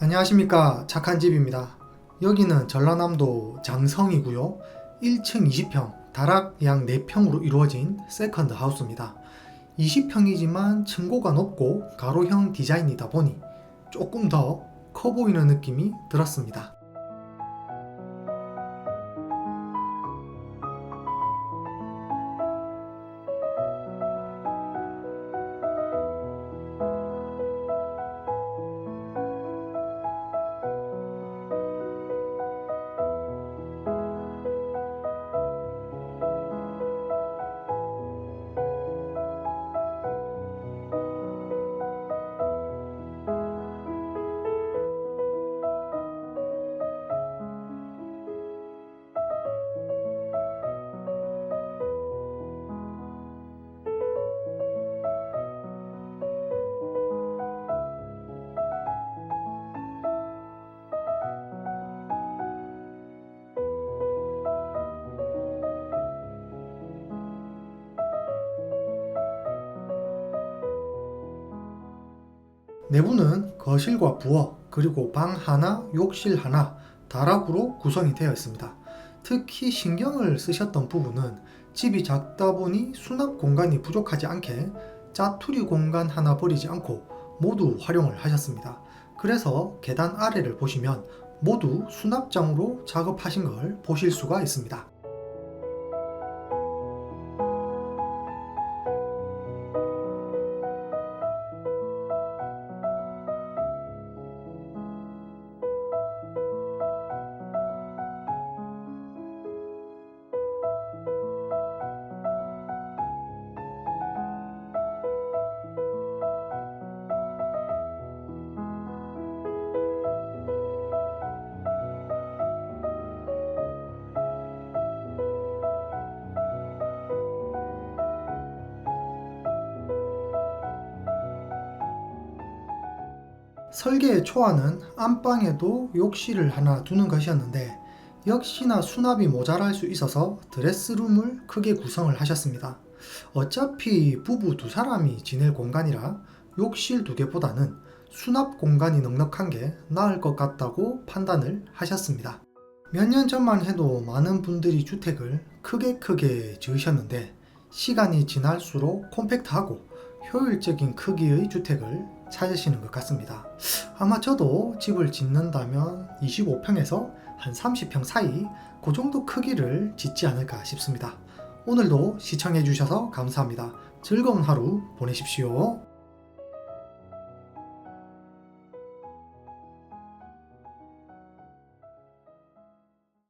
안녕하십니까 착한 집입니다. 여기는 전라남도 장성이고요. 1층 20평, 다락 약 4평으로 이루어진 세컨드 하우스입니다. 20평이지만 층고가 높고 가로형 디자인이다 보니 조금 더 커 보이는 느낌이 들었습니다. 내부는 거실과 부엌, 그리고 방 하나, 욕실 하나, 다락으로 구성이 되어 있습니다. 특히 신경을 쓰셨던 부분은 집이 작다 보니 수납 공간이 부족하지 않게 짜투리 공간 하나 버리지 않고 모두 활용을 하셨습니다. 그래서 계단 아래를 보시면 모두 수납장으로 작업하신 걸 보실 수가 있습니다. 설계의 초안은 안방에도 욕실을 하나 두는 것이었는데 역시나 수납이 모자랄 수 있어서 드레스룸을 크게 구성을 하셨습니다. 어차피 부부 두 사람이 지낼 공간이라 욕실 두 개보다는 수납 공간이 넉넉한 게 나을 것 같다고 판단을 하셨습니다. 몇 년 전만 해도 많은 분들이 주택을 크게 크게 지으셨는데 시간이 지날수록 콤팩트하고 효율적인 크기의 주택을 찾으시는 것 같습니다. 아마 저도 집을 짓는다면 25평에서 한 30평 사이 그 정도 크기를 짓지 않을까 싶습니다. 오늘도 시청해 주셔서 감사합니다. 즐거운 하루 보내십시오.